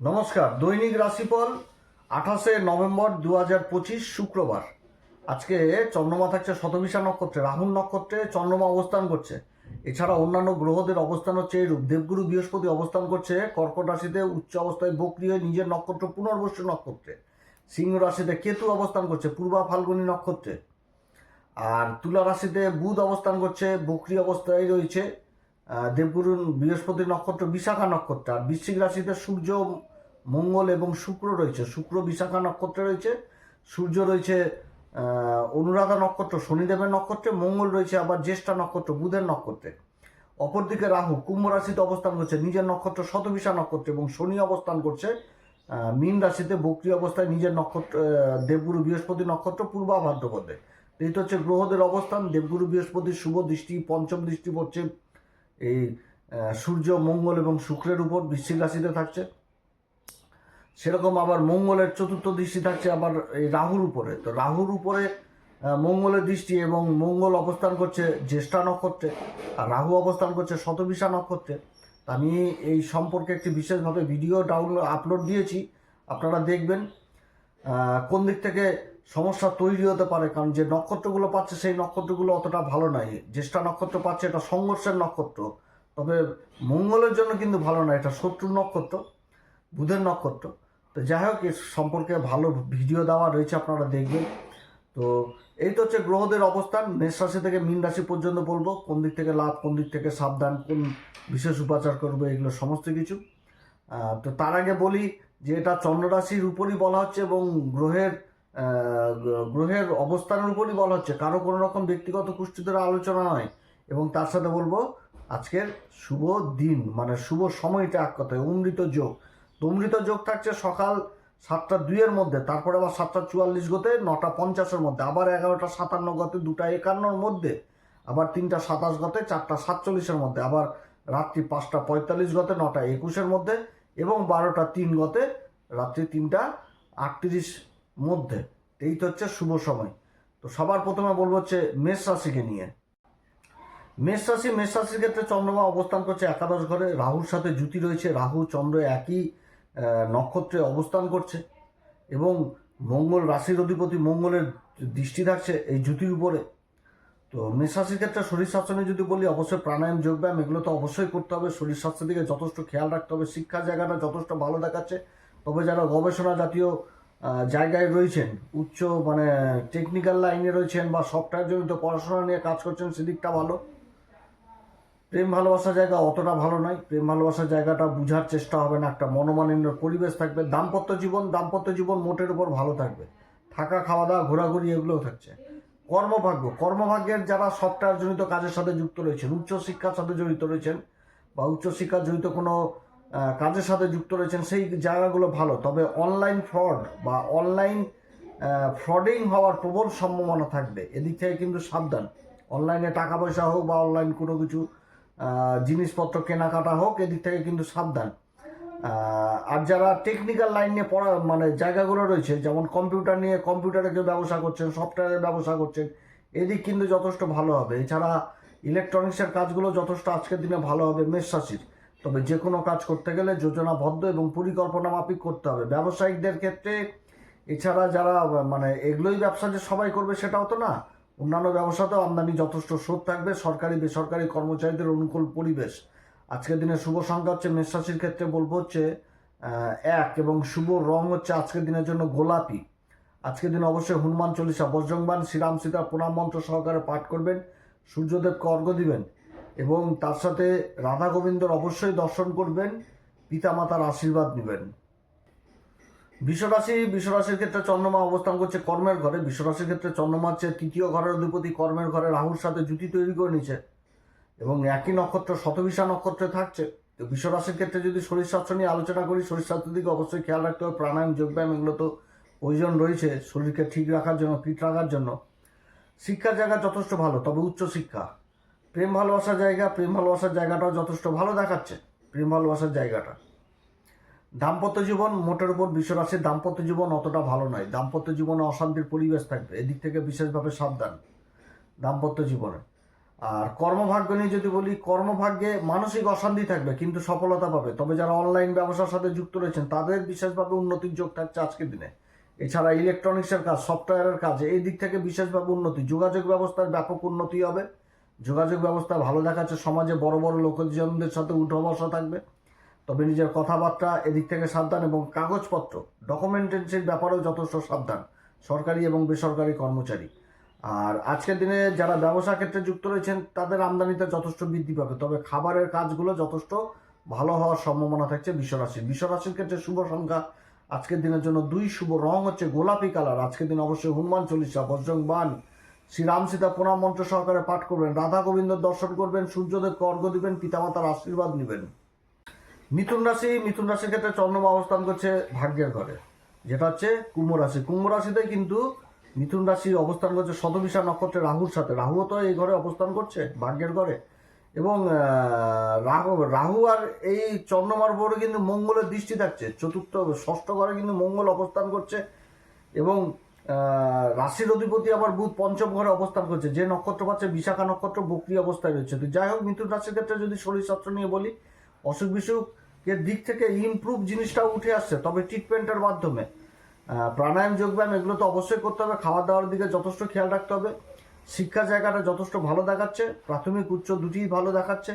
নমস্কার, দৈনিক রাশিফল, আঠাশে নভেম্বর দু হাজার পঁচিশ শুক্রবার। আজকে চন্দ্রমা থাকছে শতবিশা নক্ষত্রে, রাহুল নক্ষত্রে চন্দ্রমা অবস্থান করছে। এছাড়া অন্যান্য গ্রহদের অবস্থান হচ্ছে এরূপ। দেবগুরু বৃহস্পতি অবস্থান করছে, কর্কট রাশিতে উচ্চ অবস্থায় বক্রি হয়ে নিজের নক্ষত্র পুনর্বসু নক্ষত্রে। সিংহ রাশিতে কেতু অবস্থান করছে, পূর্বা ফাল্গুনী নক্ষত্রে। আর তুলা রাশিতে বুধ অবস্থান করছে, বক্রি অবস্থায় রয়েছে। দেবগুরু বৃহস্পতি নক্ষত্র বিশাখা নক্ষত্র, আর বৃশ্চিক রাশিতে সূর্য, মঙ্গল এবং শুক্র রয়েছে। শুক্র, বিশাখা নক্ষত্রে রয়েছে, সূর্য রয়েছে অনুরাধা নক্ষত্র, শনিদেবের নক্ষত্রে, মঙ্গল রয়েছে, আবার জ্যেষ্ঠা নক্ষত্র, বুধের নক্ষত্রে। অপরদিকে রাহু, কুম্ভ রাশিতে অবস্থান করছে, নিজের নক্ষত্র শতবিশা নক্ষত্রে এবং শনি অবস্থান করছে মীন রাশিতে বক্রি অবস্থায় নিজের নক্ষত্র দেবগুরু বৃহস্পতি নক্ষত্র পূর্বা ভাদ্রপদে তো হচ্ছে গ্রহদের অবস্থান। দেবগুরু বৃহস্পতির শুভ দৃষ্টি, পঞ্চম দৃষ্টি পড়ছে এই সূর্য, মঙ্গল এবং শুক্রের উপর বৃশ্চিক রাশিতে থাকছে। সেরকম আবার মঙ্গলের চতুর্থ দৃষ্টি থাকছে আবার এই রাহুর উপরে। তো রাহুর উপরে মঙ্গলের দৃষ্টি এবং মঙ্গল অবস্থান করছে জ্যেষ্ঠা নক্ষত্রে। আর রাহু অবস্থান করছে শতবিশা নক্ষত্রে। আমি এই সম্পর্কে একটি বিশেষভাবে ভিডিও ডাউনলোড আপলোড দিয়েছি। আপনারা দেখবেন কোন দিক থেকে সমস্যা তৈরি হতে পারে, কারণ যে নক্ষত্রগুলো পাচ্ছে সেই নক্ষত্রগুলো অতটা ভালো নয় জ্যেষ্ঠা নক্ষত্র পাচ্ছে এটা সংঘর্ষের নক্ষত্র, তবে মঙ্গলের জন্য কিন্তু ভালো নয় এটা শত্রু নক্ষত্র, বুধের নক্ষত্র। তো যাই হোক এর সম্পর্কে ভালো ভিডিও দেওয়া রয়েছে, আপনারা দেখবেন। তো এই তো হচ্ছে গ্রহদের অবস্থান, মেষ রাশি থেকে মীন রাশি পর্যন্ত বলব, কোন দিক থেকে লাভ, কোন দিক থেকে সাবধান, কোন বিশেষ উপাচার করবে, এগুলো সমস্ত কিছু। তো তার আগে বলি যে এটা চন্দ্র রাশির উপরই বলা হচ্ছে এবং গ্রহের গ্রহের অবস্থানের উপরই বলা হচ্ছে। কারও কোনো রকম ব্যক্তিগত কুষ্ঠিদের আলোচনা নয়। এবং তার সাথে বলব, আজকের শুভ দিন মানে শুভ সময়টা এক কথায়, অমৃত যোগ। তো অমৃত যোগ থাকছে সকাল সাতটা দুইয়ের মধ্যে, তারপরে আবার সাতটা চুয়াল্লিশ গতে, নটা পঞ্চাশের মধ্যে, আবার এগারোটা সাতান্ন গতে, দুটা একান্নর মধ্যে, আবার তিনটা সাতাশ গতে, চারটা সাতচল্লিশের মধ্যে, আবার রাত্রি পাঁচটা পঁয়তাল্লিশ গতে, নটা একুশের মধ্যে, এবং বারোটা তিন গতে, রাত্রি তিনটা আটত্রিশ মধ্যে। এই তো হচ্ছে শুভ সময়। তো সবার প্রথমে বলব হচ্ছে মেষ রাশিকে নিয়ে। মেষ রাশি, মেষ রাশির ক্ষেত্রে চন্দ্রমা অবস্থান করছে একাদশ ঘরে। রাহুর সাথে জুতি রয়েছে। রাহু, চন্দ্র একই নক্ষত্রে অবস্থান করছে এবং মঙ্গল রাশির অধিপতি মঙ্গলের দৃষ্টি থাকছে এই জুতির উপরে। তো মেষ রাশির ক্ষেত্রে শরীর স্বাস্থ্য নিয়ে যদি বলি, অবশ্যই প্রাণায়াম যোগব্যায়াম এগুলো তো অবশ্যই করতে হবে। শরীর স্বাস্থ্যের দিকে যথেষ্ট খেয়াল রাখতে হবে। শিক্ষার জায়গাটা যথেষ্ট ভালো দেখাচ্ছে। তবে যারা গবেষণা জাতীয় জায়গায় রয়েছেন, উচ্চ মানে টেকনিক্যাল লাইনে রয়েছেন বা সফটওয়্যার জনিত পড়াশোনা নিয়ে কাজ করছেন, সেদিকটা ভালো। প্রেম ভালোবাসার জায়গা অতটা ভালো নয়। প্রেম ভালোবাসার জায়গাটা বুঝার চেষ্টা হবে না, একটা মনোমালিন্য পরিবেশ থাকবে। দাম্পত্য জীবন দাম্পত্য জীবন মোটের উপর ভালো থাকবে। থাকা খাওয়া দাওয়া ঘোরাঘুরি এগুলোও থাকছে। কর্মভাগ্য, কর্মভাগ্যের যারা সফটওয়্যার জনিত কাজের সাথে যুক্ত রয়েছেন, উচ্চশিক্ষার সাথে জড়িত রয়েছেন বা উচ্চশিক্ষা জড়িত কোনো কাজের সাথে যুক্ত রয়েছেন, সেই জায়গাগুলো ভালো। তবে অনলাইন ফ্রড বা অনলাইন ফ্রডিং হওয়ার প্রবল সম্ভাবনা থাকবে। এদিক থেকে কিন্তু সাবধান। অনলাইনে টাকা পয়সা হোক বা অনলাইন কোনো কিছু জিনিসপত্র কেনাকাটা হোক, এদিক থেকে কিন্তু সাবধান। আর যারা টেকনিক্যাল লাইন নিয়ে পড়া মানে জায়গাগুলো রয়েছে, যেমন কম্পিউটার নিয়ে কম্পিউটারে কেউ ব্যবসা করছেন সফটওয়্যারের ব্যবসা করছেন, এদিক কিন্তু যথেষ্ট ভালো হবে। এছাড়া ইলেকট্রনিক্সের কাজগুলো যথেষ্ট আজকের দিনে ভালো হবে, মেষ তবে যে কোনো কাজ করতে গেলে যোজনাবদ্ধ এবং পরিকল্পনা মাফিক করতে হবে। ব্যবসায়িকদের ক্ষেত্রে এছাড়া যারা মানে এগুলোই ব্যবসা যে সবাই করবে সেটাও তো না। অন্যান্য ব্যবসাতেও আমদানি যথেষ্ট স্রোত থাকবে, সরকারি, বেসরকারি কর্মচারীদের অনুকূল পরিবেশ। আজকের দিনে শুভ সংখ্যা হচ্ছে মেষ রাশির ক্ষেত্রে বলব হচ্ছে এক এবং শুভ রং হচ্ছে আজকের দিনের জন্য গোলাপি। আজকের দিনে অবশ্যই হনুমান চল্লিশা বজ্রংবান শ্রীরাম সীতা প্রণাম মন্ত্র সহকারে পাঠ করবেন, সূর্যদেবকে অর্ঘ্য দিবেন। এবং তার সাথে রাধা গোবিন্দর অবশ্যই দর্শন করবেন, পিতামাতার আশীর্বাদ নেবেন। বিশ্বরাশি, বিশ্বরাশির ক্ষেত্রে চন্দ্রমা অবস্থান করছে কর্মের ঘরে। বিশ্বরাশির ক্ষেত্রে চন্দ্রমা হচ্ছে তৃতীয় ঘরের অধিপতি, কর্মের ঘরে রাহুর সাথে জুতি তৈরি করে নিচ্ছে এবং একই নক্ষত্র, শতবিশা নক্ষত্রে থাকছে। তো বিশ্বরাশির ক্ষেত্রে যদি শরীর স্বাস্থ্য নিয়ে আলোচনা করি, শরীর স্বাস্থ্যের দিকে অবশ্যই খেয়াল রাখতে হবে। প্রাণায়াম, যোগব্যায়াম এগুলো তো প্রয়োজন রয়েছে শরীরকে ঠিক রাখার জন্য, ফিট রাখার জন্য। শিক্ষার জায়গা যথেষ্ট ভালো, তবে উচ্চ শিক্ষা। প্রেম ভালোবাসার জায়গা, প্রেম ভালোবাসার জায়গাটাও যথেষ্ট ভালো দেখাচ্ছে, প্রেম ভালোবাসার জায়গাটা। দাম্পত্য জীবন মোটের উপর বিশ্বরাশির দাম্পত্য জীবন অতটা ভালো নয়। দাম্পত্য জীবনে অশান্তির পরিবেশ থাকবে, এদিক থেকে বিশেষভাবে সাবধান দাম্পত্য জীবনে। আর কর্মভাগ্য নিয়ে যদি বলি, কর্মভাগ্যে মানসিক অশান্তি থাকবে, কিন্তু সফলতা পাবে। তবে যারা অনলাইন ব্যবসার সাথে যুক্ত রয়েছেন, তাদের বিশেষভাবে উন্নতির যোগ থাকছে আজকের দিনে। এছাড়া ইলেকট্রনিক্সের কাজ সফটওয়্যারের কাজ এই দিক থেকে বিশেষভাবে উন্নতি। যোগাযোগ ব্যবস্থার ব্যাপক উন্নতি হবে। যোগাযোগ ব্যবস্থা ভালো দেখাচ্ছে, সমাজে বড় বড় লোকজনদের সাথে উঠো বসা থাকবে। তবে নিজের কথাবার্তা এদিক থেকে সাবধান এবং কাগজপত্র ডকুমেন্টেন্সির ব্যাপারেও যথেষ্ট সাবধান, সরকারি এবং বেসরকারি কর্মচারী। আর আজকের দিনে যারা ব্যবসা ক্ষেত্রে যুক্ত রয়েছেন, তাদের আমদানিতে যথেষ্ট বৃদ্ধি পাবে। তবে খাবারের কাজগুলো যথেষ্ট ভালো হওয়ার সম্ভাবনা থাকছে বিশ্বরাশি বিশ্বরাশির ক্ষেত্রে শুভ সংখ্যা আজকের দিনের জন্য দুই, শুভ রং হচ্ছে গোলাপি কালার। আজকের দিন অবশ্যই হনুমান চল্লিশা বজ্রং বান শ্রীরাম সীতা প্রণাম মন্ত্র সহকারে পাঠ করবেন, রাধা গোবিন্দ দর্শন করবেন সূর্যদেবকে অর্ঘ দিবেন, পিতামাতার আশীর্বাদ নেবেন। মিথুন রাশি, মিথুন রাশির ক্ষেত্রে চন্দ্রমা অবস্থান করছে ভাগ্যের ঘরে, যেটা হচ্ছে কুম্ভ রাশি। কুম্ভ রাশিতে কিন্তু মিথুন রাশি অবস্থান করছে শতবিশা নক্ষত্রে রাহুর সাথে। রাহুও তো এই ঘরে অবস্থান করছে ভাগ্যের ঘরে। এবং রাহু রাহু আর এই চন্দ্রমার উপরে কিন্তু মঙ্গলের দৃষ্টি থাকছে। চতুর্থ, ষষ্ঠ ঘরে কিন্তু মঙ্গল অবস্থান করছে। এবং রাশির অধিপতি আবার বুধ পঞ্চম ঘরে অবস্থান করছে। যে নক্ষত্র পাচ্ছে বিশাখা নক্ষত্র, বক্রি অবস্থায় রয়েছে। তো যাই হোক, মিথুন রাশির ক্ষেত্রে যদি শরীর স্বাস্থ্য নিয়ে বলি, অসুখ বিসুখের দিক থেকে ইমপ্রুভ জিনিসটাও উঠে আসছে। তবে ট্রিটমেন্টের মাধ্যমে প্রাণায়াম, যোগব্যায়াম এগুলো তো অবশ্যই করতে হবে। খাওয়া দাওয়ার দিকে যথেষ্ট খেয়াল রাখতে হবে। শিক্ষা জায়গাটা যথেষ্ট ভালো দেখাচ্ছে। প্রাথমিক উচ্চ দুটিই ভালো দেখাচ্ছে।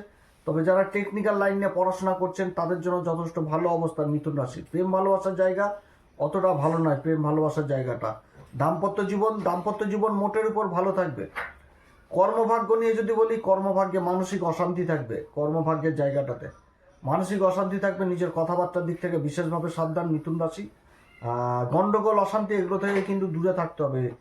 তবে যারা টেকনিক্যাল লাইন নিয়ে পড়াশোনা করছেন, তাদের জন্য যথেষ্ট ভালো অবস্থান মিথুন রাশি প্রেম ভালোবাসার জায়গা অতটা ভালো নয়, প্রেম ভালোবাসার জায়গাটা। দাম্পত্য জীবন দাম্পত্য জীবন মোটের উপর ভালো থাকবে। কর্মভাগ্য নিয়ে যদি বলি কর্মভাগ্যে মানসিক অশান্তি থাকবে কর্মভাগ্যের জায়গাটাতে। মানসিক অশান্তি থাকবে নিজের কথাবার্তার দিক থেকে বিশেষভাবে সাবধান মিথুন রাশি আহ, গন্ডগোল অশান্তি এগুলো থেকে কিন্তু দূরে থাকতে হবে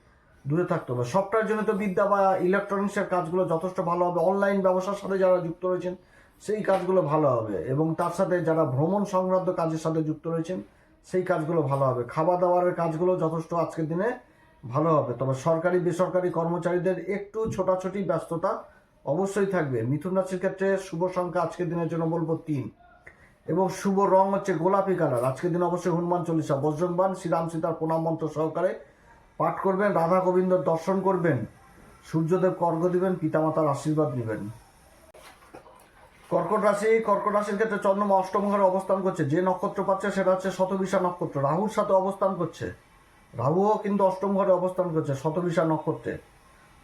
দূরে থাকতে হবে। সফটওয়্যার জনিত বিদ্যা বা ইলেকট্রনিক্সের কাজগুলো যথেষ্ট ভালো হবে। অনলাইন ব্যবসার সাথে যারা যুক্ত রয়েছেন সেই কাজগুলো ভালো হবে। এবং তার সাথে যারা ভ্রমণ সংক্রান্ত কাজের সাথে যুক্ত রয়েছেন সেই কাজগুলো ভালো হবে। খাওয়া দাওয়ারের কাজগুলো যথেষ্ট আজকের দিনে ভালো হবে। তবে সরকারি, বেসরকারি কর্মচারীদের একটু ছোটাছুটি, ব্যস্ততা অবশ্যই থাকবে। মিথুন রাশির ক্ষেত্রে শুভ সংখ্যা আজকের দিনের জন্য বলব তিন। এবং শুভ রং হচ্ছে গোলাপি কালার। আজকের দিন অবশ্যই হনুমান চল্লিশা বজ্রংবান শ্রীরাম সীতার প্রণাম মন্ত্র সহকারে পাঠ করবেন, রাধা গোবিন্দর দর্শন করবেন, সূর্যদেব কর্গ দিবেন, পিতামাতার আশীর্বাদ নেবেন। কর্কট রাশি, কর্কট রাশির ক্ষেত্রে চন্দ্রমা অষ্টম ঘরে অবস্থান করছে। যে নক্ষত্র পাচ্ছে সেটা হচ্ছে শতবিশা নক্ষত্র। রাহুর সাথে অবস্থান করছে। রাহুও কিন্তু অষ্টম ঘরে অবস্থান করছে শতবিশা নক্ষত্রে।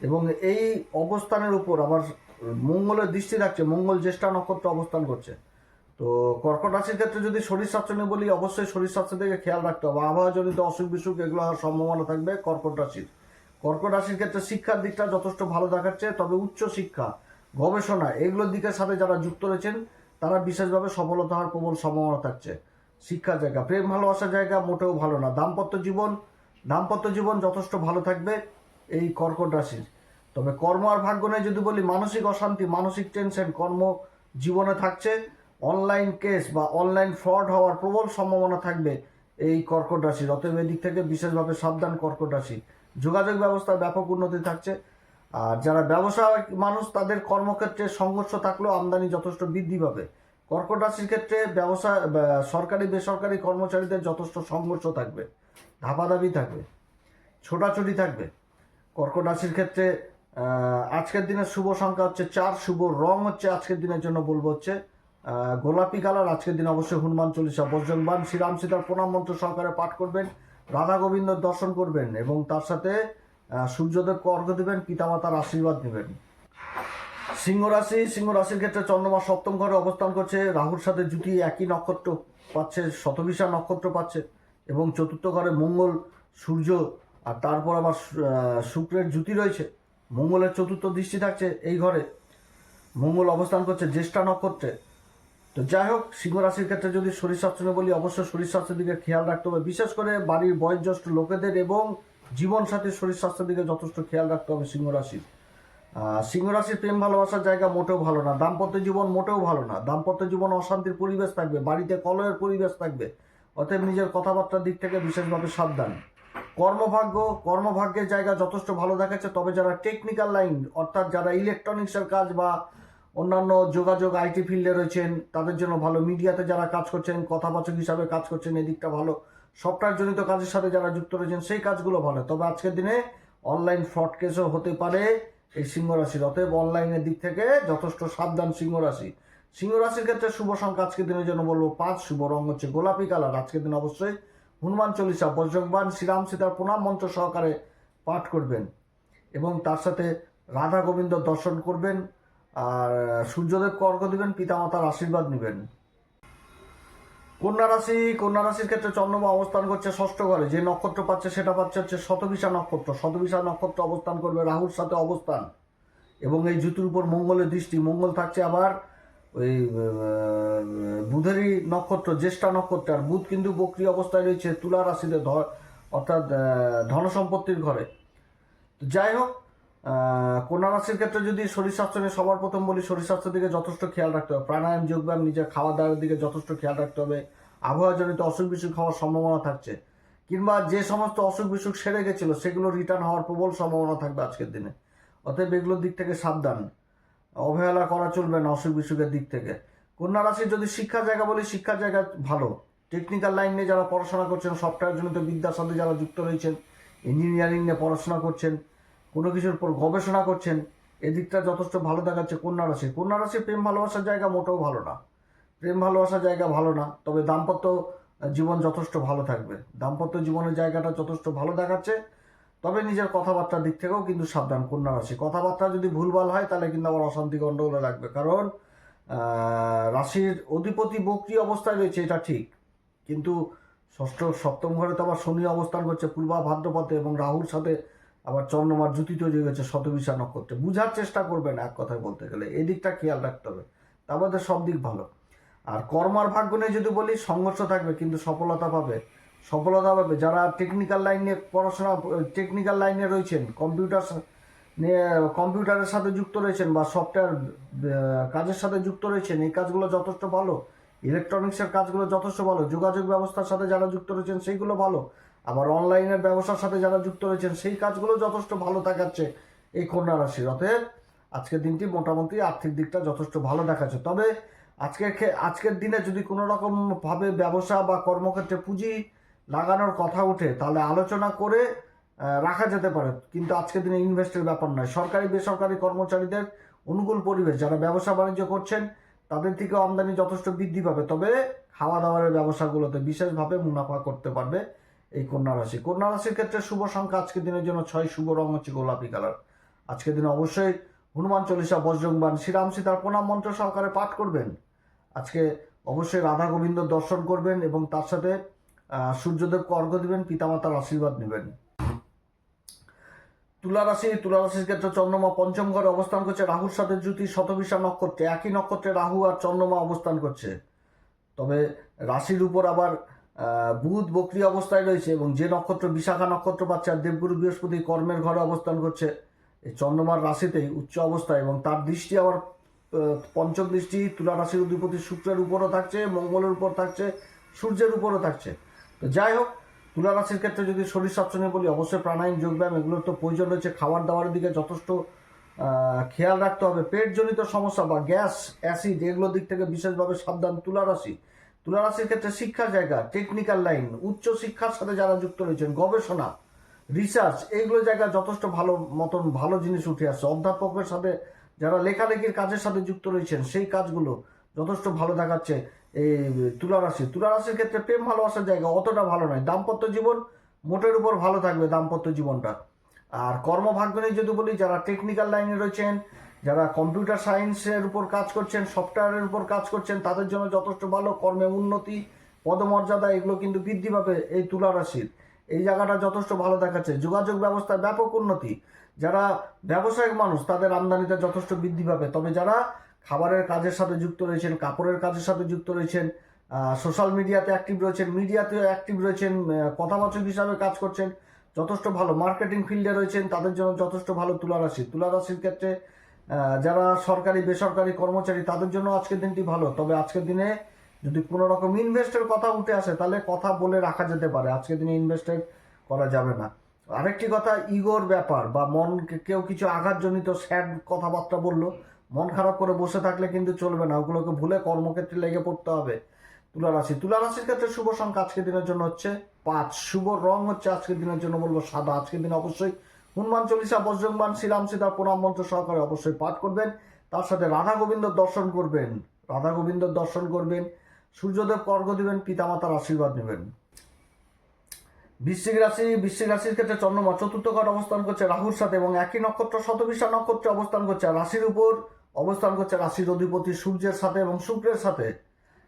এবং এই অবস্থানের উপর আবার মঙ্গলের দৃষ্টি রাখছে, মঙ্গল জ্যেষ্ঠা নক্ষত্র অবস্থান করছে। তো কর্কট রাশির ক্ষেত্রে যদি শরীর স্বাস্থ্য নিয়ে বলি, অবশ্যই শরীর স্বাস্থ্য থেকে খেয়াল রাখতে হবে। আবহাওয়াজনিত অসুখ বিসুখ এগুলো হওয়ার সম্ভাবনা থাকবে কর্কট রাশির। কর্কট রাশির ক্ষেত্রে শিক্ষার দিকটা যথেষ্ট ভালো দেখাচ্ছে, তবে উচ্চ শিক্ষা গবেষণা, এগুলোর দিকের সাথে যারা যুক্ত রয়েছেন, তারা বিশেষভাবে সফলতা হওয়ার প্রবল সম্ভাবনা থাকছে। শিক্ষার জায়গা, প্রেম ভালোবাসার জায়গা মোটেও ভালো না। দাম্পত্য জীবন দাম্পত্য জীবন যথেষ্ট ভালো থাকবে এই কর্কট রাশির। তবে কর্ম আর ভাগ্য নিয়ে যদি বলি, মানসিক অশান্তি, মানসিক টেনশন কর্ম জীবনে থাকছে। অনলাইন কেস বা অনলাইন ফ্রড হওয়ার প্রবল সম্ভাবনা থাকবে এই কর্কট রাশির। অতএব এদিক থেকে বিশেষভাবে সাবধান কর্কট রাশি যোগাযোগ ব্যবস্থার ব্যাপক উন্নতি থাকছে। আর যারা ব্যবসা মানুষ, তাদের কর্মক্ষেত্রে সংঘর্ষ থাকলেও আমদানি যথেষ্ট বৃদ্ধি পাবে। কর্কট রাশির ক্ষেত্রে ব্যবসা সরকারি, বেসরকারি কর্মচারীদের যথেষ্ট সংঘর্ষ থাকবে, ধাপাধাপি থাকবে, ছোটাছুটি থাকবে। কর্কট রাশির ক্ষেত্রে আজকের দিনের শুভ সংখ্যা হচ্ছে চার, শুভ রং হচ্ছে আজকের দিনের জন্য বলব হচ্ছে গোলাপি কালার, আজকের দিন অবশ্যই হনুমান চল্লিশা বজ্রংবান শ্রীরাম সীতার প্রণাম মন্ত্র সহকারে পাঠ করবেন, রাধা গোবিন্দর দর্শন করবেন এবং তার সাথে সূর্যদেবকে অর্ঘ্য দেবেন, পিতামাতার আশীর্বাদ নেবেন। সিংহ রাশি, সিংহ রাশির ক্ষেত্রে চন্দ্রমা সপ্তম ঘরে অবস্থান করছে। রাহুর সাথে জুটি একই নক্ষত্র পাচ্ছে, শতবিশা নক্ষত্র পাচ্ছে এবং চতুর্থ ঘরে মঙ্গল, সূর্য আর তারপর আবার শুক্রের জুতি রয়েছে। মঙ্গলের চতুর্থ দৃষ্টি থাকছে এই ঘরে। মঙ্গল অবস্থান করছে জ্যেষ্ঠা নক্ষত্রে। তো যাই হোক, সিংহ রাশির ক্ষেত্রে যদি শরীর স্বাস্থ্য বলি, অবশ্যই শরীর স্বাস্থ্যের দিকে খেয়াল রাখতে হবে। বিশেষ করে বাড়ির বয়োজ্যেষ্ঠ লোকেদের এবং জীবনসাথীর শরীর স্বাস্থ্যের দিকে যথেষ্ট খেয়াল রাখতে হবে সিংহ রাশির। সিংহ রাশির প্রেম ভালোবাসার জায়গা মোটেও ভালো না। দাম্পত্য জীবন মোটেও ভালো না। দাম্পত্য জীবন অশান্তির পরিবেশ থাকবে, বাড়িতে কলয়ের পরিবেশ থাকবে, অতএব নিজের কথাবার্তার দিক থেকে বিশেষভাবে সাবধান। কর্মভাগ্য, কর্মভাগ্যের জায়গা যথেষ্ট ভালো দেখাচ্ছে, তবে যারা টেকনিক্যাল লাইন অর্থাৎ যারা ইলেকট্রনিক্সের কাজ বা অন্যান্য যোগাযোগ আইটি ফিল্ডে রয়েছেন, তাদের জন্য ভালো। মিডিয়াতে যারা কাজ করছেন কথাবাচক হিসাবে কাজ করছেন, এদিকটা ভালো। সফটওয়্যার জনিত কাজের সাথে যারা যুক্ত রয়েছেন, সেই কাজগুলো ভালো তবে আজকের দিনে অনলাইন ফ্রড কেসও হতে পারে এই সিংহ রাশির। অতএব অনলাইনের দিক থেকে যথেষ্ট সাবধান সিংহ রাশি। সিংহ রাশির ক্ষেত্রে শুভ সংখ্যা আজকের দিনের জন্য বলব পাঁচ। শুভ রং হচ্ছে গোলাপি কালার। আজকের দিন অবশ্যই হনুমান চল্লিশা বজ্রবান শ্রীরাম সীতার প্রণাম মন্ত্র সহকারে পাঠ করবেন। এবং তার সাথে রাধা গোবিন্দ দর্শন করবেন। আর সূর্যদেবকে অর্ঘ্য দিবেন, পিতামাতার আশীর্বাদ নেবেন। কন্যা রাশি কন্যা রাশির ক্ষেত্রে চন্দ্রমা অবস্থান করছে ষষ্ঠ ঘরে। যে নক্ষত্র পাচ্ছে সেটা পাচ্ছে হচ্ছে শতবিশা নক্ষত্র। শতবিশা নক্ষত্র অবস্থান করবে রাহুর সাথে অবস্থান। এবং এই জুতুর উপর মঙ্গলের দৃষ্টি। মঙ্গল থাকছে আবার ওই বুধেরই নক্ষত্র জ্যেষ্ঠা নক্ষত্র। আর বুধ কিন্তু বক্রি অবস্থায় রয়েছে তুলা রাশিতে ধ- অর্থাৎ আহ, ধন সম্পত্তির ঘরে যাই হোক কন্যা রাশির ক্ষেত্রে যদি শরীর স্বাস্থ্য নিয়ে সবার প্রথম বলি, শরীর স্বাস্থ্যের দিকে যথেষ্ট খেয়াল রাখতে হবে। প্রাণায়াম যোগব্যায়াম নিজের খাওয়া দাওয়ার দিকে যথেষ্ট খেয়াল রাখতে হবে। আবহাওয়াজনিত অসুখ বিসুখ হওয়ার সম্ভাবনা থাকছে। কিংবা যে সমস্ত অসুখ বিসুখ সেরে গেছিল, সেগুলো রিটার্ন হওয়ার প্রবল সম্ভাবনা থাকবে আজকের দিনে। অতএব এগুলোর দিক থেকে সাবধান। অবহেলা করা চলবে না অসুখ বিসুখের দিক থেকে। কন্যা রাশির যদি শিক্ষার জায়গা বলি, শিক্ষার জায়গা ভালো। টেকনিক্যাল লাইন নিয়ে যারা পড়াশোনা করছেন সফটওয়্যার জনিত বিদ্যার সাথে যারা যুক্ত রয়েছেন ইঞ্জিনিয়ারিং নিয়ে পড়াশোনা করছেন কোনো কিছুর উপর গবেষণা করছেন, এদিকটা যথেষ্ট ভালো দেখাচ্ছে কন্যা রাশি কন্যা রাশি প্রেম ভালোবাসার জায়গা মোটেও ভালো না। প্রেম ভালোবাসার জায়গা ভালো না, তবে দাম্পত্য জীবন যথেষ্ট ভালো থাকবে। দাম্পত্য জীবনের জায়গাটা যথেষ্ট ভালো দেখাচ্ছে, তবে নিজের কথাবার্তার দিক থেকেও কিন্তু সাবধান কন্যা রাশি কথাবার্তা যদি ভুলভাল হয়, তাহলে কিন্তু আবার অশান্তি গণ্ডগোলে রাখবে কারণ রাশির অধিপতি বক্রি অবস্থায় রয়েছে, এটা ঠিক। কিন্তু ষষ্ঠ সপ্তম ঘরে তো আবার শনি অবস্থান করছে, পূর্বা ভাদ্রপথে এবং রাহুর সাথে আবার চন্দ্রমার জুতি তৈরি হয়ে গেছে শতবিশা নক্ষত্রে। বুঝার চেষ্টা করবেন এক কথায় বলতে গেলে। এই দিকটা খেয়াল রাখতে হবে। তা বাদে সব দিক ভালো। আর কর্মার ভাগ্য নিয়ে যদি বলি, সংঘর্ষ থাকবে, কিন্তু সফলতা পাবে। সফলতা পাবে। যারা টেকনিক্যাল লাইনে পড়াশোনা টেকনিক্যাল লাইনে রয়েছেন কম্পিউটার নিয়ে কম্পিউটারের সাথে যুক্ত রয়েছেন বা সফটওয়্যার কাজের সাথে যুক্ত রয়েছেন, এই কাজগুলো যথেষ্ট ভালো। ইলেকট্রনিক্সের কাজগুলো যথেষ্ট ভালো। যোগাযোগ ব্যবস্থার সাথে যারা যুক্ত রয়েছেন, সেইগুলো ভালো। আবার অনলাইনের ব্যবসার সাথে যারা যুক্ত রয়েছেন, সেই কাজগুলো যথেষ্ট ভালো দেখাচ্ছে এই কন্যা রাশির। অতএব আজকের দিনটি মোটামুটি আর্থিক দিকটা যথেষ্ট ভালো দেখাচ্ছে। তবে আজকের আজকের দিনে যদি কোনো রকম ভাবে ব্যবসা বা কর্মক্ষেত্রে পুঁজি লাগানোর কথা ওঠে তাহলে আলোচনা করে রাখা যেতে পারে। কিন্তু আজকের দিনে ইনভেস্টের ব্যাপার নয়। সরকারি, বেসরকারি কর্মচারীদের অনুকূল পরিবেশ, যারা ব্যবসা বাণিজ্য করছেন, তাদের থেকে আমদানি যথেষ্ট বৃদ্ধি পাবে। তবে খাওয়া দাওয়ার ব্যবসাগুলোতে বিশেষভাবে মুনাফা করতে পারবে। এই কন্যা রাশি। কন্যা রাশির ক্ষেত্রে শুভ সংখ্যা আজকের দিনের জন্য ছয় শুভ রং হচ্ছে গোলাপি কালার। আজকের দিনে অবশ্যই হনুমান চল্লিশা বজ্রংবান শ্রীরাম সীতার প্রণাম মন্ত্র সহকারে পাঠ করবেন। আজকে অবশ্যই রাধা গোবিন্দ দর্শন করবেন এবং তার সাথে সূর্যদেবকে অর্ঘ্য দিবেন, পিতামাতার আশীর্বাদ নেবেন। তুলা রাশি, তুলা রাশির ক্ষেত্রে চন্দ্রমা পঞ্চম ঘরে অবস্থান করছে, রাহুর সাথে জ্যোতি, শতবিশা নক্ষত্রে একই নক্ষত্রে রাহু আর চন্দ্রমা অবস্থান করছে। তবে রাশির উপর আবার বুধ বক্রি অবস্থায় রয়েছে এবং যে নক্ষত্র বিশাখা নক্ষত্র পাচ্ছে আর দেবগুরু বৃহস্পতি কর্মের ঘরে অবস্থান করছে, এই চন্দ্রমার রাশিতেই উচ্চ অবস্থায় এবং তার দৃষ্টি আবার পঞ্চম দৃষ্টি তুলা রাশির অধিপতি শুক্রের উপরও থাকছে, মঙ্গলের উপর থাকছে, সূর্যের উপরও থাকছে। তো যাই হোক, তুলা রাশির ক্ষেত্রে যদি শরীর স্বাস্থ্য বলি, অবশ্যই প্রাণায়াম, যোগব্যায়াম এগুলোর তো প্রয়োজন রয়েছে। খাবার দাবারের দিকে যথেষ্ট খেয়াল রাখতে হবে। পেটজনিত সমস্যা বা গ্যাস, অ্যাসিড, এগুলোর দিক থেকে বিশেষভাবে সাবধান তুলা রাশি। তুলা রাশির ক্ষেত্রে শিক্ষার জায়গা টেকনিক্যাল লাইন উচ্চ শিক্ষার সাথে যারা যুক্ত রয়েছেন, গবেষণা রিসার্চ এইগুলো জায়গা যথেষ্ট ভালো মতন ভালো জিনিস উঠে আসছে। অধ্যাপকের সাথে যারা লেখালেখির কাজের সাথে যুক্ত রয়েছেন, সেই কাজগুলো যথেষ্ট ভালো দেখাচ্ছে এই তুলারাশি। তুলারাশির ক্ষেত্রে প্রেম ভালোবাসার জায়গা অতটা ভালো নয়। দাম্পত্য জীবন মোটের উপর ভালো থাকবে দাম্পত্য জীবনটা। আর কর্মভাগ্য নিয়ে যদি বলি, যারা টেকনিক্যাল লাইনে রয়েছেন যারা কম্পিউটার সায়েন্সের উপর কাজ করছেন, সফটওয়্যারের উপর কাজ করছেন, তাদের জন্য যথেষ্ট ভালো কর্মে উন্নতি, পদমর্যাদা, এগুলো কিন্তু বৃদ্ধি পাবে এই তুলা রাশির। এই জায়গাটা যথেষ্ট ভালো দেখাচ্ছে। যোগাযোগ ব্যবস্থায় ব্যাপক উন্নতি। যারা ব্যবসায়িক মানুষ, তাদের আমদানিতে যথেষ্ট বৃদ্ধি পাবে। তবে যারা খাবারের কাজের সাথে যুক্ত রয়েছেন, কাপড়ের কাজের সাথে যুক্ত রয়েছেন সোশ্যাল মিডিয়াতে অ্যাক্টিভ রয়েছেন মিডিয়াতেও অ্যাক্টিভ রয়েছেন কথাবাচক হিসাবে কাজ করছেন, যথেষ্ট ভালো। মার্কেটিং ফিল্ডে রয়েছেন, তাদের জন্য যথেষ্ট ভালো তুলা রাশি। তুলা রাশির ক্ষেত্রে যারা সরকারি, বেসরকারি কর্মচারী, তাদের জন্য আজকের দিনটি ভালো। তবে আজকের দিনে যদি কোনো রকম ইনভেস্টের কথা উঠে আসে, তাহলে কথা বলে রাখা যেতে পারে। আজকের দিনে ইনভেস্টেড করা যাবে না। আরেকটি কথা, ইগোর ব্যাপার বা মন কেউ কিছু আঘাতজনিত স্যাড কথাবার্তা বলল, মন খারাপ করে বসে থাকলে কিন্তু চলবে না। ওগুলোকে ভুলে কর্মক্ষেত্রে লেগে পড়তে হবে। তুলা রাশি তুলা রাশির ক্ষেত্রে শুভ সংখ্যা আজকের দিনের জন্য হচ্ছে পাঁচ। শুভ রং হচ্ছে আজকের দিনের জন্য বলব সাদা। আজকের দিনে অবশ্যই হনুমান চল্লিশা বজ্রংবান শ্রীরাম সীতা, প্রণাম মন্ত্র সহকারে অবশ্যই পাঠ করবেন। তার সাথে রাধা গোবিন্দর দর্শন করবেন। রাধা গোবিন্দর দর্শন করবেন। সূর্যদেব কর্গ দিবেন, পিতামাতার আশীর্বাদ নেবেন। বৃশ্চিক রাশি, বৃশ্চিক রাশির ক্ষেত্রে চন্দ্রমা চতুর্থ ঘর অবস্থান করছে রাহুর সাথে এবং একই নক্ষত্র শতবিশা নক্ষত্রে অবস্থান করছে রাশির উপর। অবস্থান করছে রাশির অধিপতি সূর্যের সাথে এবং শুক্রের সাথে।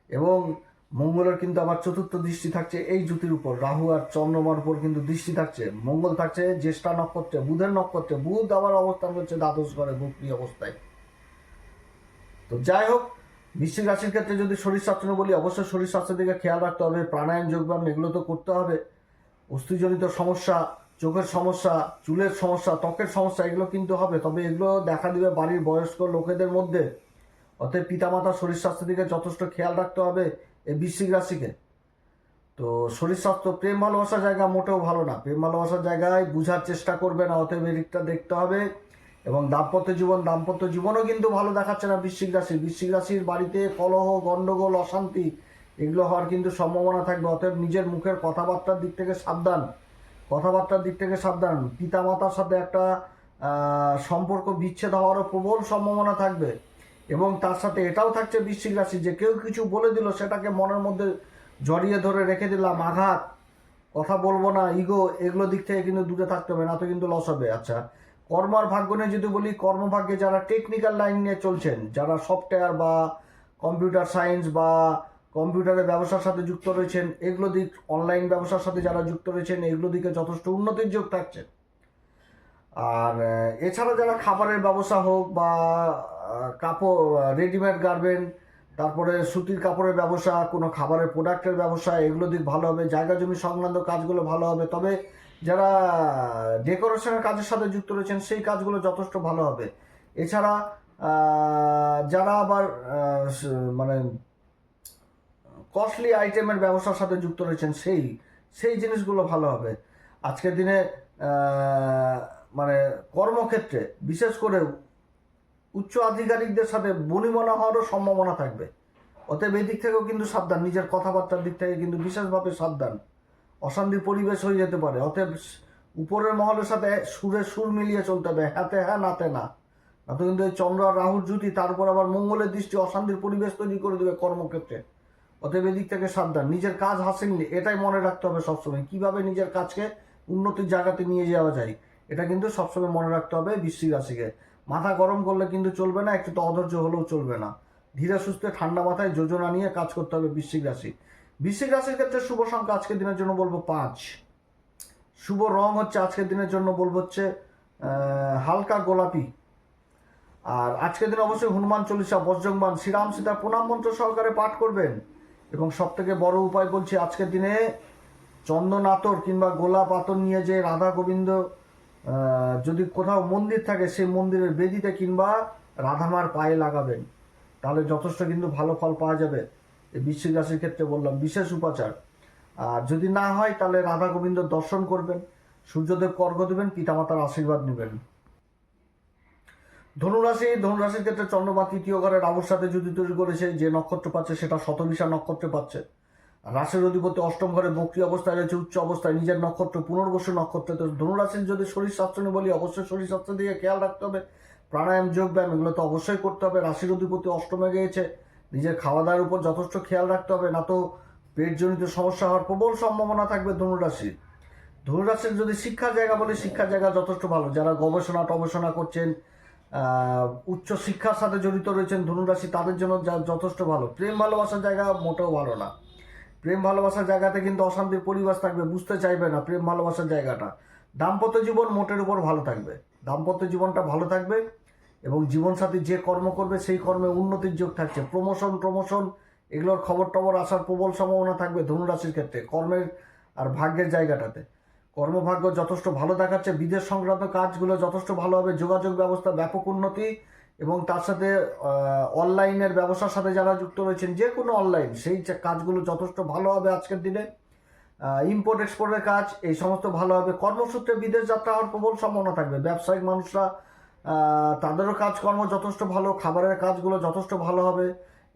এবং মঙ্গলের কিন্তু আবার চতুর্থ দৃষ্টি থাকছে এই জ্যোতির উপর। রাহু আর চন্দ্রমার উপর কিন্তু দৃষ্টি থাকছে। মঙ্গল থাকছে জ্যেষ্ঠা নক্ষত্রে, বুধের নক্ষত্রে। বুধ আবার অবস্থান করছে দ্বাদশ ঘরে বক্রি অবস্থায়। তো যাই হোক, বৃশ্চিক রাশির ক্ষেত্রে যদি শরীর স্বাস্থ্য বলি, অবশ্যই শরীর স্বাস্থ্যের দিকে খেয়াল রাখতে হবে। প্রাণায়াম, যোগব্যায়াম, এগুলো তো করতে হবে। অস্থিজনিত সমস্যা, চোখের সমস্যা, চুলের সমস্যা, ত্বকের সমস্যা, এগুলো কিন্তু হবে। তবে এগুলো দেখা দিবে বাড়ির বয়স্ক লোকেদের মধ্যে। অতএব পিতামাতা শরীর স্বাস্থ্যের দিকে যথেষ্ট খেয়াল রাখতে হবে। এই বৃশ্চিক রাশিকে। তো শরীর স্বাস্থ্য, প্রেম ভালোবাসার জায়গা মোটেও ভালো না। প্রেম ভালোবাসার জায়গায় বুঝার চেষ্টা করবে না, অতএব এদিকটা দেখতে হবে। এবং দাম্পত্য জীবন, দাম্পত্য জীবনও কিন্তু ভালো দেখাচ্ছে না বৃশ্চিক রাশি। বৃশ্চিক রাশির বাড়িতে কলহ গণ্ডগোল অশান্তি, এগুলো হওয়ার কিন্তু সম্ভাবনা থাকবে। অতএব নিজের মুখের কথাবার্তার দিক থেকে সাবধান। কথাবার্তার দিক থেকে সাবধান। পিতামাতার সাথে একটা সম্পর্ক বিচ্ছেদ হওয়ারও প্রবল সম্ভাবনা থাকবে। এবং তার সাথে এটাও থাকছে বৃশ্চিক রাশি, যে কেউ কিছু বলে দিল, সেটাকে মনের মধ্যে জড়িয়ে ধরে রেখে দিলাম, আঘাত, কথা বলব না ইগো এগুলো দিক থেকে কিন্তু দূরে থাকতে হবে, না তো কিন্তু লস হবে। আচ্ছা কর্ম আর ভাগ্য নিয়ে যদি বলি, কর্মভাগ্যে যারা টেকনিক্যাল লাইন নিয়ে চলছেন, যারা সফটওয়্যার বা কম্পিউটার সায়েন্স বা কম্পিউটারের ব্যবসার সাথে যুক্ত রয়েছেন, এগুলো দিক অনলাইন ব্যবসার সাথে যারা যুক্ত রয়েছেন, এগুলো দিকে যথেষ্ট উন্নতির যোগ থাকছে। আর এছাড়া যারা খাবারের ব্যবসা হোক বা কাপড় রেডিমেড গার্মেন্ট তারপরে সুতির কাপড়ের ব্যবসা, কোনো খাবারের প্রোডাক্টের ব্যবসা, এগুলো দিক ভালো হবে, জায়গা জমি সংক্রান্ত কাজগুলো ভালো হবে। তবে যারা ডেকোরেশনের কাজের সাথে যুক্ত রয়েছেন, সেই কাজগুলো যথেষ্ট ভালো হবে। এছাড়া যারা আবার মানে কস্টলি আইটেমের ব্যবসার সাথে যুক্ত রয়েছেন, সেই সেই জিনিসগুলো ভালো হবে। আজকের দিনে মানে কর্মক্ষেত্রে, বিশেষ করে উচ্চ আধিকারিকদের সাথে বনিমনা হওয়ারও সম্ভাবনা থাকবে। অতএব এদিক থেকেও কিন্তু সাবধান, নিজের কথাবার্তার দিক থেকে কিন্তু বিশেষভাবে সাবধান। অশান্তির পরিবেশ হয়ে যেতে পারে, অতএব উপরের মহলের সাথে সুরে সুর মিলিয়ে চলতে হবে হাতে হ্যাঁ নাতে না। না তো কিন্তু এই চন্দ্র আর রাহুর জুতি তারপর আবার মঙ্গলের দৃষ্টি, অশান্তির পরিবেশ তৈরি করে দেবে কর্মক্ষেত্রে। অতএব এদিক থেকে সাবধান, নিজের কাজ হাসিল এটাই মনে রাখতে হবে সবসময়, কীভাবে নিজের কাজকে উন্নতির জায়গাতে নিয়ে যাওয়া যায়, এটা কিন্তু সবসময় মনে রাখতে হবে বৃশ্চিক রাশিকে। মাথা গরম করলে কিন্তু চলবে না, একটু তো অধৈর্য হলেও চলবে না। ধীরে সুস্থে ঠান্ডা মাথায় যোজনা নিয়ে কাজ করতে হবে বৃশ্চিক রাশি। বৃশ্চিক রাশির ক্ষেত্রে শুভ সংখ্যা আজকের দিনের জন্য বলব পাঁচ। শুভ রং হচ্ছে আজকের দিনের জন্য বলব হচ্ছে হালকা গোলাপি। আর আজকের দিন অবশ্যই হনুমান চল্লিশা বজ্রংবান শ্রীরাম সীতা প্রণাম মন্ত্র সহকারে পাঠ করবেন। এবং সব থেকে বড় উপায় বলছি আজকের দিনে চন্দন আতর কিংবা গোলাপ আতর নিয়ে যে রাধা গোবিন্দ যদি কোথাও মন্দির থাকে, সেই মন্দিরের বেদিতে কিংবা রাধামার পায়ে লাগাবেন, তাহলে যথেষ্ট কিন্তু ভালো ফল পাওয়া যাবে। এই বৃশ্চিক রাশির ক্ষেত্রে বললাম, বিশেষ উপাচার। আর যদি না হয়, তাহলে রাধা গোবিন্দ দর্শন করবেন, সূর্যদেব কর্গ দেবেন, পিতামাতার আশীর্বাদ নেবেন। ধনুরাশি, ধনুরাশির ক্ষেত্রে চন্দ্রমা তৃতীয় ঘরে রাহুর সাথে যদি তৈরি করেছে, যে নক্ষত্র পাচ্ছে, সেটা শতবিশা নক্ষত্রে পাচ্ছে। রাশির অধিপতি অষ্টম ঘরে বক্রি অবস্থায় রয়েছে, উচ্চ অবস্থায় নিজের নক্ষত্র, পুনর্বসু নক্ষত্রে তো ধনুরাশির যদি শরীর স্বাস্থ্য নিয়ে বলি, অবশ্যই শরীর স্বাস্থ্যের দিকে খেয়াল রাখতে হবে। প্রাণায়াম যোগ ব্যায়াম এগুলো তো অবশ্যই করতে হবে। রাশির অধিপতি অষ্টমে গিয়েছে, নিজের খাওয়া দাওয়ার উপর যথেষ্ট খেয়াল রাখতে হবে, না তো পেটজনিত সমস্যা হওয়ার প্রবল সম্ভাবনা থাকবে ধনুরাশির ধনুরাশির যদি শিক্ষার জায়গা বলি, শিক্ষার জায়গা যথেষ্ট ভালো। যারা গবেষণা, টবেষণা করছেন উচ্চ শিক্ষার সাথে জড়িত রয়েছেন ধনুরাশি তাদের জন্য যথেষ্ট ভালো। প্রেম ভালোবাসার জায়গা মোটেও ভালো না। প্রেম ভালোবাসার জায়গাতে কিন্তু অশান্তির পরিবেশ থাকবে, বুঝতে চাইবে না প্রেম ভালোবাসার জায়গাটা। দাম্পত্য জীবন মোটের উপর ভালো থাকবে। দাম্পত্য জীবনটা ভালো থাকবে এবং জীবনসাথী যে কর্ম করবে সেই কর্মে উন্নতির যোগ থাকছে। প্রমোশন প্রমোশন এগুলোর খবর টবর আসার প্রবল সম্ভাবনা থাকবে ধনুরাশির ক্ষেত্রে, কর্মের আর ভাগ্যের জায়গাটাতে। কর্মভাগ্য যথেষ্ট ভালো দেখাচ্ছে, বিদেশ সংক্রান্ত কাজগুলো যথেষ্ট ভালো হবে, যোগাযোগ ব্যবস্থা ব্যাপক উন্নতি এবং তার সাথে অনলাইনের ব্যবসার সাথে যারা যুক্ত রয়েছেন, যে কোনো অনলাইন, সেই কাজগুলো যথেষ্ট ভালো হবে আজকের দিনে। ইম্পোর্ট এক্সপোর্টের কাজ, এই সমস্ত ভালো হবে। কর্মসূত্রে বিদেশ যাত্রা হওয়ার প্রবল সম্ভাবনা থাকবে। ব্যবসায়িক মানুষরা তাদেরও কাজকর্ম যথেষ্ট ভালো, খাবারের কাজগুলো যথেষ্ট ভালো হবে।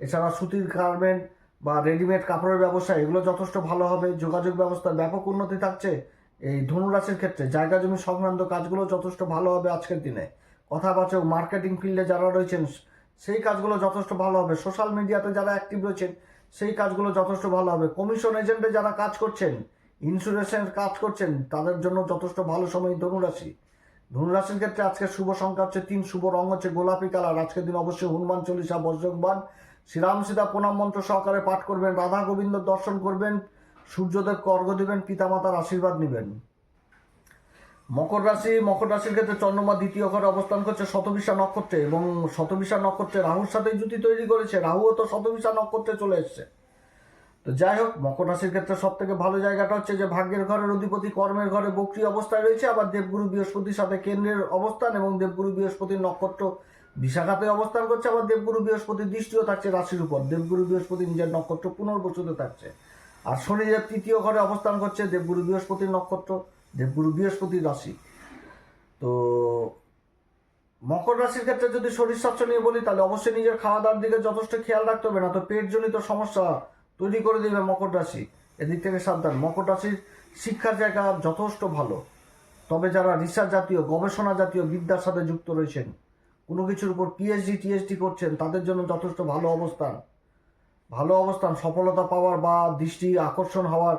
এছাড়া সুতির গার্মেন্ট বা রেডিমেড কাপড়ের ব্যবসা, এগুলো যথেষ্ট ভালো হবে। যোগাযোগ ব্যবস্থার ব্যাপক উন্নতি থাকছে এই ধনুরাশির ক্ষেত্রে। জায়গা জমি সংক্রান্ত কাজগুলো যথেষ্ট ভালো হবে আজকের দিনে। কথাবাচক মার্কেটিং ফিল্ডে যারা রয়েছেন, সেই কাজগুলো যথেষ্ট ভালো হবে। সোশ্যাল মিডিয়াতে যারা অ্যাক্টিভ রয়েছেন, সেই কাজগুলো যথেষ্ট ভালো হবে। কমিশন এজেন্টে যারা কাজ করছেন, ইন্স্যুরেন্সের কাজ করছেন, তাদের জন্য যথেষ্ট ভালো সময় ধনুরাশি। ধনুরাশির ক্ষেত্রে আজকে শুভ সংখ্যা হচ্ছে তিন, শুভ রং হচ্ছে গোলাপি কালার। আজকের দিন অবশ্যই হনুমান চল্লিশা বজ্রকবান শ্রীরাম সীতা প্রণাম মন্ত্র সহকারে পাঠ করবেন, রাধা গোবিন্দ দর্শন করবেন, সূর্যদেবকে অর্ঘ্য দিবেন, পিতামাতার আশীর্বাদ নেবেন। মকর রাশি, মকর রাশির ক্ষেত্রে চন্দ্রমা দ্বিতীয় ঘরে অবস্থান করছে শতবিশা নক্ষত্রে এবং শতবিশা নক্ষত্রে রাহুর সাথে জুতি তৈরি করেছে। রাহুও তো শতবিশা নক্ষত্রে চলে এসছে। তো যাই হোক, মকর রাশির ক্ষেত্রে সব থেকে ভালো জায়গাটা হচ্ছে যে ভাগ্যের ঘরের অধিপতি কর্মের ঘরে বক্রি অবস্থায় রয়েছে। আবার দেবগুরু বৃহস্পতির সাথে কেন্দ্রের অবস্থান এবং দেবগুরু বৃহস্পতির নক্ষত্র বিশাখাতে অবস্থান করছে। আবার দেবগুরু বৃহস্পতির দৃষ্টিও থাকছে রাশির উপর। দেবগুরু বৃহস্পতি নিজের নক্ষত্র পুনর্বসুতে থাকছে। আর শনিদেব তৃতীয় ঘরে অবস্থান করছে, দেবগুরু বৃহস্পতির নক্ষত্র দেবগুরু বৃহস্পতির রাশি। তো মকর রাশির ক্ষেত্রে যদি শরীর স্বাস্থ্য নিয়ে বলি, তাহলে অবশ্যই নিজের খাওয়া দাওয়ার দিকে যথেষ্ট খেয়াল রাখতে হবে না তো পেটজনিত সমস্যা তৈরি করে দেবে মকর রাশি। এদিক থেকে সাবধান, মকর রাশির শিক্ষার জায়গা যথেষ্ট ভালো। তবে যারা রিসার্চ জাতীয়, গবেষণা জাতীয় বিদ্যার সাথে যুক্ত রয়েছেন, কোনো কিছুর উপর পিএইচডি টিএইচডি করছেন, তাদের জন্য যথেষ্ট ভালো অবস্থান। ভালো অবস্থান, সফলতা পাওয়ার বা দৃষ্টি আকর্ষণ হওয়ার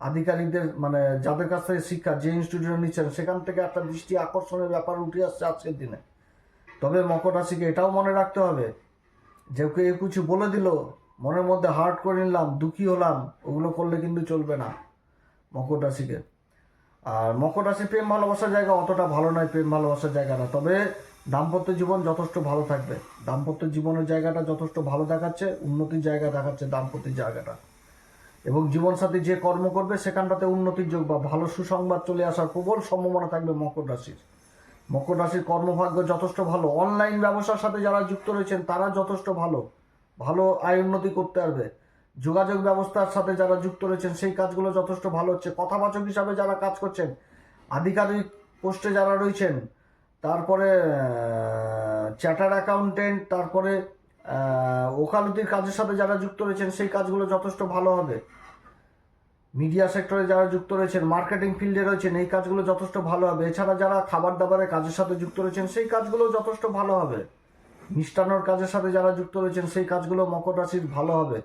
আধিকারিকদের মানে যাদের কাছ থেকে শিক্ষা যে ইনস্টিটিউটে নিচ্ছেন, সেখান থেকে একটা দৃষ্টি আকর্ষণের ব্যাপার উঠে আসছে আজকের দিনে। তবে মকর রাশিকে এটাও মনে রাখতে হবে, যে কেউ কিছু বলে দিল, মনের মধ্যে হার্ট করে নিলাম, দুঃখী হলাম, ওগুলো করলে কিন্তু চলবে না মকর রাশিকে। আর মকর রাশি প্রেম ভালোবাসার জায়গা অতটা ভালো নয়, প্রেম ভালোবাসার জায়গা না। তবে দাম্পত্য জীবন যথেষ্ট ভালো থাকবে। দাম্পত্য জীবনের জায়গাটা যথেষ্ট ভালো দেখাচ্ছে, উন্নতির জায়গা দেখাচ্ছে দাম্পত্যের জায়গাটা। এবং জীবনসাথী যে কর্ম করবে সেখানটাতে উন্নতির যোগ বা ভালো সুসংবাদ চলে আসার প্রবল সম্ভাবনা থাকবে মকর রাশির। মকর রাশির কর্মভাগ্য যথেষ্ট ভালো। অনলাইন ব্যবসার সাথে যারা যুক্ত রয়েছেন, তারা যথেষ্ট ভালো। ভালো আয় উন্নতি করতে পারবে। যোগাযোগ ব্যবস্থার সাথে যারা যুক্ত রয়েছেন, সেই কাজগুলো যথেষ্ট ভালো হচ্ছে। কথাবাচক হিসাবে যারা কাজ করছেন, আধিকারিক পোস্টে যারা রয়েছেন, তারপরে চ্যাটার অ্যাকাউন্টেন্ট, তারপরে ওকালতির কাজের সাথে যারা যুক্ত রয়েছেন, সেই কাজগুলো যথেষ্ট ভালো হবে। মিডিয়া সেক্টরে যারা যুক্ত রয়েছেন, মার্কেটিং ফিল্ডে রয়েছেন, এই কাজগুলো যথেষ্ট ভালো হবে। এছাড়া যারা খাবার দাবারের কাজের সাথে যুক্ত রয়েছেন, সেই কাজগুলো যথেষ্ট ভালো হবে। মিষ্টান্নর কাজের সাথে যারা যুক্ত রয়েছেন, সেই কাজগুলো মকর রাশির ভালো হবে।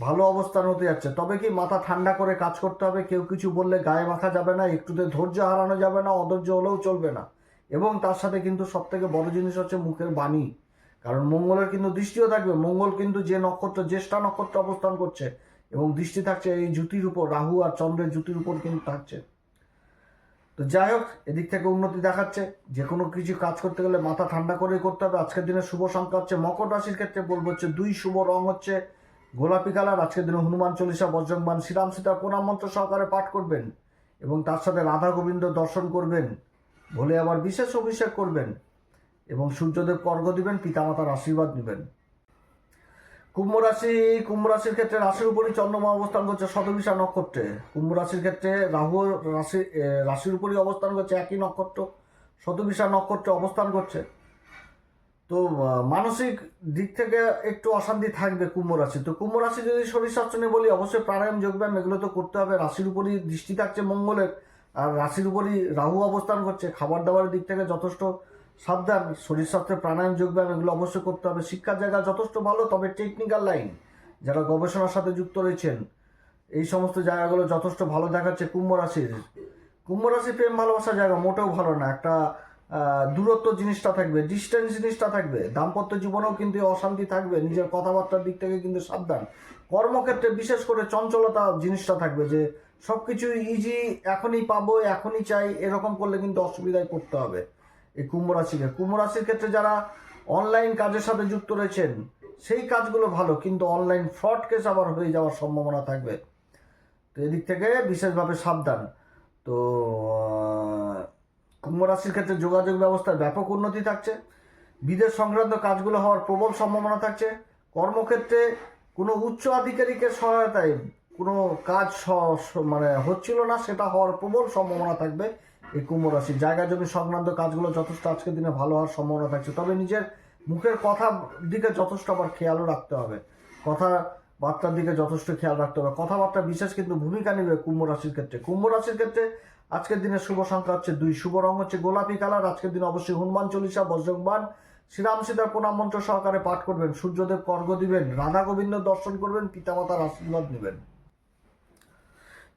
ভালো অবস্থান হতে যাচ্ছে। তবে কি মাথা ঠান্ডা করে কাজ করতে হবে? কেউ কিছু বললে গায়ে মাখা যাবে না, একটুতে ধৈর্য হারানো যাবে না, অধৈর্য হলেও চলবে না। এবং তার সাথে কিন্তু সব থেকে বড় জিনিস হচ্ছে মুখের বাণী। কারণ মঙ্গলের কিন্তু দৃষ্টিও থাকবে। মঙ্গল কিন্তু যে নক্ষত্র, জ্যেষ্ঠা নক্ষত্র অবস্থান করছে এবং দৃষ্টি থাকছে এই জ্যোতির উপর, রাহু আর চন্দ্রের জ্যোতির উপর কিন্তু থাকছে। তো যাই হোক, এদিক থেকে উন্নতি দেখাচ্ছে। যে কোনো কিছু কাজ করতে গেলে মাথা ঠান্ডা করে করতে হবে। আজকের দিনে শুভ সংখ্যা হচ্ছে মকর রাশির ক্ষেত্রে বলব হচ্ছে দুই শুভ রং হচ্ছে গোলাপি কালার। আজকের দিনে হনুমান চল্লিশা, বজ্রংবান শ্রীরাম সীতা প্রণাম মন্ত্র সহকারে পাঠ করবেন এবং তার সাথে রাধা গোবিন্দ দর্শন করবেন। বলে আবার বিশেষ অভিষেক করবেন এবং সূর্যদেব কর্ঘ দিবেন, পিতামাতার আশীর্বাদ নেবেন। কুম্ভ রাশি, কুম্ভ রাশির ক্ষেত্রে রাশির উপরই চন্দ্রমা অবস্থান করছে, শতবিশা নক্ষত্রে। কুম্ভ রাশির ক্ষেত্রে রাহু রাশি রাশির উপরই অবস্থান করছে, একই নক্ষত্র, শতবিশা নক্ষত্রে অবস্থান করছে। তো মানসিক দিক থেকে একটু অশান্তি থাকবে কুম্ভ রাশি। তো কুম্ভ রাশি যদি শরীর স্বাস্থ্য নিয়ে বলি, অবশ্যই প্রাণায়াম, যোগব্যায়াম এগুলো তো করতে হবে। রাশির উপরই দৃষ্টি থাকছে মঙ্গলের, আর রাশির উপরই রাহু অবস্থান করছে। খাবার দাবারের দিক থেকে যথেষ্ট সাবধান, শরীর স্বাস্থ্যে প্রাণায়াম, যোগব্যায়াম এগুলো অবশ্যই করতে হবে। শিক্ষার জায়গা যথেষ্ট ভালো, তবে টেকনিক্যাল লাইন যারা গবেষণার সাথে যুক্ত রয়েছেন, এই সমস্ত জায়গাগুলো যথেষ্ট ভালো দেখাচ্ছে কুম্ভ রাশির। কুম্ভ রাশি প্রেম, ভালোবাসার জায়গা মোটেও ভালো না, একটা দূরত্ব জিনিসটা থাকবে ডিস্টেন্স জিনিসটা থাকবে। দাম্পত্য জীবনেও কিন্তু অশান্তি থাকবে, নিজের কথাবার্তার দিক থেকে কিন্তু সাবধান। কর্মক্ষেত্রে বিশেষ করে চঞ্চলতা জিনিসটা থাকবে যে সব কিছু ইজি এখনই পাবো, এখনই চাই, এরকম করলে কিন্তু অসুবিধায় পড়তে হবে। এই কুম্ভ রাশিকে কুম্ভ রাশির ক্ষেত্রে যারা অনলাইন কাজের সাথে যুক্ত রয়েছেন, সেই কাজগুলো ভালো, কিন্তু অনলাইন ফ্রড কেস আবার হয়ে যাওয়ার সম্ভাবনা থাকবে। তো এদিক থেকে বিশেষভাবে সাবধান। তো কুম্ভ রাশির ক্ষেত্রে যোগাযোগ ব্যবস্থার ব্যাপক উন্নতি থাকছে। বিদেশ সংক্রান্ত কাজগুলো হওয়ার প্রবল সম্ভাবনা থাকছে। কর্মক্ষেত্রে কোনো উচ্চ আধিকারিকের সহায়তায় কোনো কাজ মানে হচ্ছিল না, সেটা হওয়ার প্রবল সম্ভাবনা থাকবে। এই কুম্ভ রাশি। জায়গা জমি সংক্রান্ত কাজগুলো যথেষ্ট আজকের দিনে ভালো হওয়ার সম্ভাবনা থাকছে। তবে নিজের মুখের কথা দিকে যথেষ্ট আবার খেয়ালও রাখতে হবে। কথা বার্তার দিকে যথেষ্ট খেয়াল রাখতে হবে। কথাবার্তা বিশেষ কিন্তু ভূমিকা নেবে কুম্ভ রাশির ক্ষেত্রে। কুম্ভ রাশির ক্ষেত্রে আজকের দিনে শুভ সংখ্যা হচ্ছে দুই। শুভ রং হচ্ছে গোলাপি কালার। আজকের দিনে অবশ্যই হনুমান চল্লিশা বজ্রবান শ্রীরাম সীতার প্রণাম মন্ত্র সহকারে পাঠ করবেন। সূর্যদেব কর্গ দিবেন, রাধা গোবিন্দ দর্শন করবেন, পিতামাতার আশীর্বাদ নেবেন।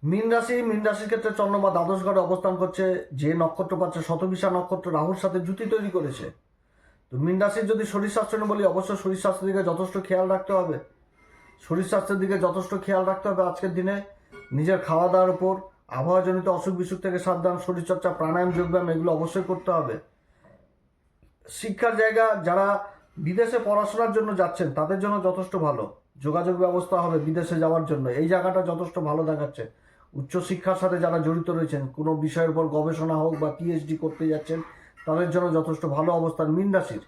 মীন রাশি, মীন রাশির ক্ষেত্রে চন্দ্রমা দ্বাদশ ঘরে অবস্থান করছে, যে নক্ষত্র পাচ্ছে শতবিশা নক্ষত্র রাহুর সাথে জুতি তৈরি করেছে। তো মীন রাশির যদি শরীর স্বাস্থ্য বলি, অবশ্যই শরীর স্বাস্থ্যের দিকে যথেষ্ট খেয়াল রাখতে হবে। শরীর স্বাস্থ্যের দিকে যথেষ্ট খেয়াল রাখতে হবে আজকের দিনে। নিজের খাওয়া দাওয়ার উপর, আবহাওয়াজনিত অসুখ বিসুখ থেকে সাবধান, শরীরচর্চা, প্রাণায়াম, যোগব্যায়াম এগুলো অবশ্যই করতে হবে। শিক্ষার জায়গা, যারা বিদেশে পড়াশোনার জন্য যাচ্ছেন, তাদের জন্য যথেষ্ট ভালো। যোগাযোগ ব্যবস্থা হবে বিদেশে যাওয়ার জন্য। এই জায়গাটা যথেষ্ট ভালো দেখাচ্ছে। উচ্চশিক্ষার সাথে যারা জড়িত রয়েছেন, কোনো বিষয়ের উপর গবেষণা হোক বা পিএইচডি করতে যাচ্ছেন, তাদের জন্য যথেষ্ট ভালো অবস্থান মিন রাশির।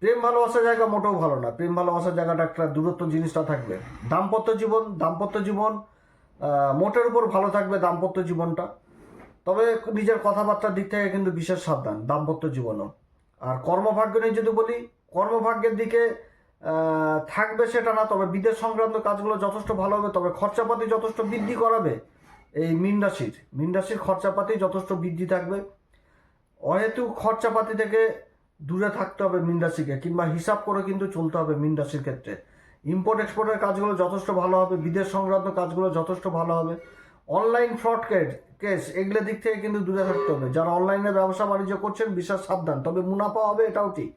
প্রেম ভালোবাসার জায়গা মোটেও ভালো না। প্রেম ভালোবাসার জায়গাটা একটা দূরত্ব জিনিসটা থাকবে। দাম্পত্য জীবন দাম্পত্য জীবন মোটের উপর ভালো থাকবে দাম্পত্য জীবনটা। তবে নিজের কথাবার্তার দিক থেকে কিন্তু বিশেষ সাবধান দাম্পত্য জীবনও। আর কর্মভাগ্য নিয়ে যদি বলি, কর্মভাগ্যের দিকে থাকবে সেটা না, তবে বিদেশ সংক্রান্ত কাজগুলো যথেষ্ট ভালো হবে, তবে খরচাপাতি যথেষ্ট বৃদ্ধি করাবে এই মিন রাশির। মিন রাশির খরচাপাতি যথেষ্ট বৃদ্ধি থাকবে। অহেতু খরচাপাতি থেকে দূরে থাকতে হবে মিন রাশিকে, কিংবা হিসাব করে কিন্তু চলতে হবে মিন রাশির ক্ষেত্রে। ইম্পোর্ট এক্সপোর্টের কাজগুলো যথেষ্ট ভালো হবে, বিদেশ সংক্রান্ত কাজগুলো যথেষ্ট ভালো হবে। অনলাইন ফ্রড কেস এগুলো দিক থেকে কিন্তু দূরে থাকতে হবে। যারা অনলাইনে ব্যবসা বাণিজ্য করছেন, বিশেষ সাবধান, তবে মুনাফা হবে এটাও ঠিক।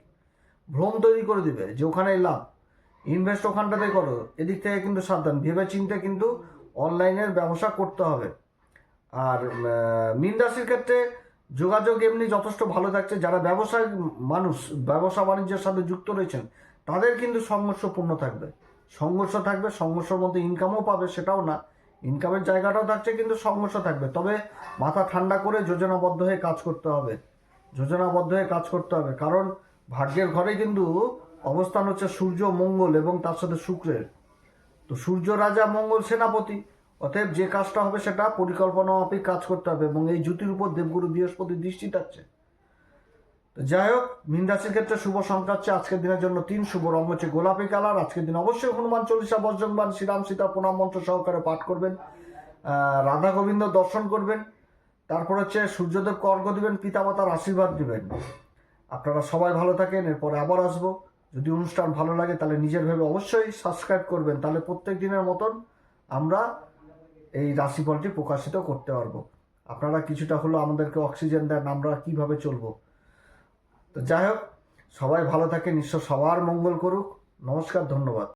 ভ্রম তৈরি করে দিবে, যে ওখানেই লাভ। ইনভেস্ট ওখানটাতে করো, এদিক থেকে কিন্তু সাবধান। ভেবে চিন্তে কিন্তু অনলাইনের ব্যবসা করতে হবে। আর মীন রাশির ক্ষেত্রে যোগাযোগ এমনি যথেষ্ট ভালো থাকছে। যারা ব্যবসায় মানুষ, ব্যবসা বাণিজ্যের সাথে যুক্ত রয়েছেন, তাদের কিন্তু সংঘর্ষপূর্ণ থাকবে। সংঘর্ষ থাকবে, সংঘর্ষের মধ্যে ইনকামও পাবে, সেটাও না। ইনকামের জায়গাটাও থাকছে, কিন্তু সংঘর্ষ থাকবে। তবে মাথা ঠান্ডা করে যোজনাবদ্ধ হয়ে কাজ করতে হবে। যোজনাবদ্ধ হয়ে কাজ করতে হবে। কারণ ভাগ্যের ঘরে কিন্তু অবস্থান হচ্ছে সূর্য, মঙ্গল এবং তার সাথে শুক্রের। তো সূর্য, রাজা, মঙ্গল, সেনাপতি, অতএব যে কাজটা হবে সেটা পরিকল্পনা মাফিক কাজ করতে হবে এবং এই জ্যোতির উপর দেবগুরু বৃহস্পতির দৃষ্টি থাকছে। যাই হোক, মীন রাশির ক্ষেত্রে শুভ সংখ্যা হচ্ছে আজকের দিনের জন্য তিন শুভ রং হচ্ছে গোলাপি কালার। আজকের দিন অবশ্যই হনুমান চল্লিশা বজ্রংবান শ্রীরাম সীতা, প্রণাম মন্ত্র সহকারে পাঠ করবেন রাধা গোবিন্দ দর্শন করবেন, তারপর হচ্ছে সূর্যদেব কর্গ দিবেন, পিতামাতার আশীর্বাদ দিবেন। আপনারা সবাই ভালো থাকেন, এরপরে আবার আসব। যদি অনুষ্ঠান ভালো লাগে তাহলে নিজের ভেবে অবশ্যই সাবস্ক্রাইব করবেন, তাহলে প্রত্যেক দিনের মতন আমরা এই রাশিফলটি প্রকাশিত করতে পারব। আপনারা কিছুটা হলো আমাদেরকে অক্সিজেন দেন, আমরা কীভাবে চলব। তো যাই হোক, সবাই ভালো থাকেন, ঈশ্বর সবার মঙ্গল করুক। নমস্কার, ধন্যবাদ।